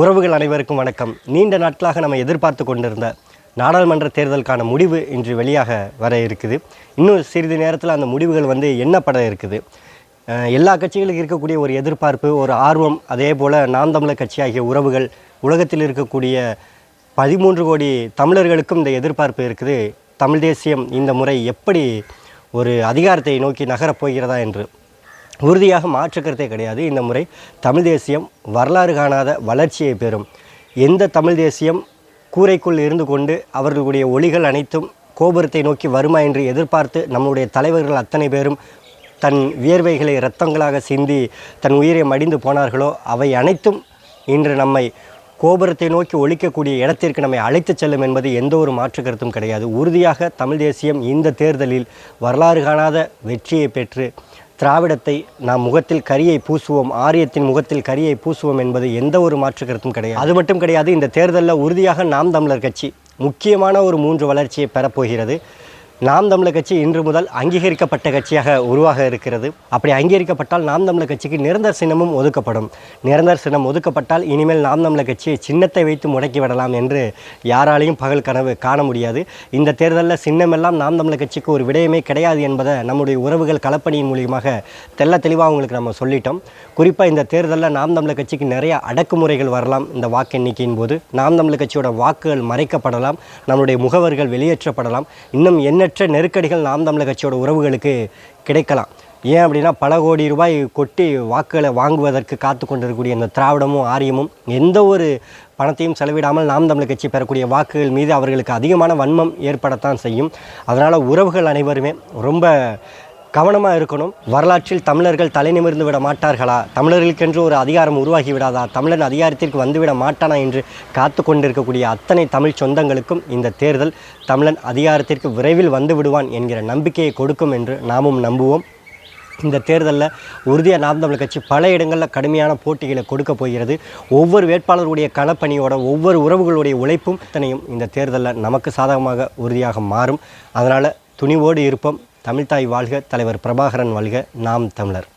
உறவுகள் அனைவருக்கும் வணக்கம். நீண்ட நாட்களாக நம்ம எதிர்பார்த்து கொண்டிருந்த நாடாளுமன்ற தேர்தலுக்கான முடிவு இன்று வெளியாக வர இருக்குது. இன்னும் சிறிது நேரத்தில் அந்த முடிவுகள் வந்து எண்ணப்பட இருக்குது. எல்லா கட்சிகளுக்கும் இருக்கக்கூடிய ஒரு எதிர்பார்ப்பு ஒரு ஆர்வம் அதே போல் நாம் தமிழர் கட்சி ஆகிய உறவுகள் உலகத்தில் இருக்கக்கூடிய பதிமூன்று கோடி தமிழர்களுக்கும் இந்த எதிர்பார்ப்பு இருக்குது. தமிழ் தேசியம் இந்த முறை எப்படி ஒரு அதிகாரத்தை நோக்கி நகரப் போகிறதா என்று. உறுதியாக மாற்றுக்கருத்தே கிடையாது. இந்த முறை தமிழ் தேசியம் வரலாறு காணாத வளர்ச்சியை பெறும். எந்த தமிழ் தேசியம் கூரைக்குள் இருந்து கொண்டு அவர்களுடைய ஒளிகள் அனைத்தும் கோபுரத்தை நோக்கி வருமா என்று எதிர்பார்த்து நம்முடைய தலைவர்கள் அத்தனை பேரும் தன் வியர்வைகளை இரத்தங்களாக சிந்தி தன் உயிரை மடிந்து போனார்களோ அவை அனைத்தும் இன்று நம்மை கோபுரத்தை நோக்கி ஒழிக்கக்கூடிய இடத்திற்கு நம்மை அழைத்துச் செல்லும் என்பது எந்த ஒரு மாற்று கருத்தும் கிடையாது. உறுதியாக தமிழ் தேசியம் இந்த தேர்தலில் வரலாறு காணாத வெற்றியை பெற்று திராவிடத்தை நாம் முகத்தில் கரியை பூசுவோம் ஆரியத்தின் முகத்தில் கரியை பூசுவோம் என்பது எந்த ஒரு மாற்று கருத்தும் கிடையாது. அது மட்டும் கிடையாது இந்த தேர்தலில் உறுதியாக நாம் தமிழர் கட்சி முக்கியமான ஒரு மூன்று வளர்ச்சியை பெறப்போகிறது. நாம் தமிழர் கட்சி இன்று முதல் அங்கீகரிக்கப்பட்ட கட்சியாக உருவாக இருக்கிறது. அப்படி அங்கீகரிக்கப்பட்டால் நாம் தமிழர் கட்சிக்கு நிரந்தர சின்னமும் ஒதுக்கப்படும். நிரந்தர சின்னம் ஒதுக்கப்பட்டால் இனிமேல் நாம் தமிழர் கட்சியை சின்னத்தை வைத்து முடக்கி விடலாம் என்று யாராலையும் பகல் கனவு காண முடியாது. இந்த தேர்தலில் சின்னமெல்லாம் நாம் தமிழர் கட்சிக்கு ஒரு விடயமே கிடையாது என்பதை நம்முடைய உறவுகள் களப்பணியின் மூலியமாக தெள்ள தெளிவாக உங்களுக்கு நம்ம சொல்லிட்டோம். குறிப்பாக இந்த தேர்தலில் நாம் தமிழர் கட்சிக்கு நிறைய அடக்குமுறைகள் வரலாம் இந்த வாக்கு எண்ணிக்கையின் போது. நாம் தமிழர் கட்சியோட வாக்குகள் மறைக்கப்படலாம். நம்முடைய முகவர்கள் வெளியேற்றப்படலாம். இன்னும் என்ன எண்ணற்ற நெருக்கடிகள் நாம் தமிழர் கட்சியோட உறவுகளுக்கு கிடைக்கலாம். ஏன் அப்படின்னா பல கோடி ரூபாய் கொட்டி வாக்குகளை வாங்குவதற்கு காத்து கொண்டிருக்கக்கூடிய இந்த திராவிடமும் ஆரியமும் எந்த ஒரு பணத்தையும் செலவிடாமல் நாம் தமிழ் கட்சி பெறக்கூடிய வாக்குகள் மீது அவர்களுக்கு அதிகமான வன்மம் ஏற்படத்தான் செய்யும். அதனால் உறவுகள் அனைவருமே ரொம்ப கவனமாக இருக்கணும். வரலாற்றில் தமிழர்கள் தலை நிமிர்ந்து விட மாட்டார்களா? தமிழர்களுக்கென்று ஒரு அதிகாரம் உருவாகி விடாதா? தமிழன் அதிகாரத்திற்கு வந்துவிட மாட்டானா என்று காத்து கொண்டிருக்கக்கூடிய அத்தனை தமிழ் சொந்தங்களுக்கும் இந்த தேர்தல் தமிழன் அதிகாரத்திற்கு விரைவில் வந்து விடுவான் என்கிற நம்பிக்கையை கொடுக்கும் என்று நாமும் நம்புவோம். இந்த தேர்தலில் உறுதியாக நாம் தமிழ் கட்சி பல இடங்களில் கடுமையான போட்டிகளை கொடுக்க போகிறது. ஒவ்வொரு வேட்பாளருடைய களப்பணியோட ஒவ்வொரு உறவுகளுடைய உழைப்பும் இத்தனையும் இந்த தேர்தலில் நமக்கு சாதகமாக உறுதியாக மாறும். அதனால் துணிவோடு இருப்போம். தமிழ்தாய் வாழ்க தலைவர் பிரபாகரன் வாழ்க நாம் தமிழர்.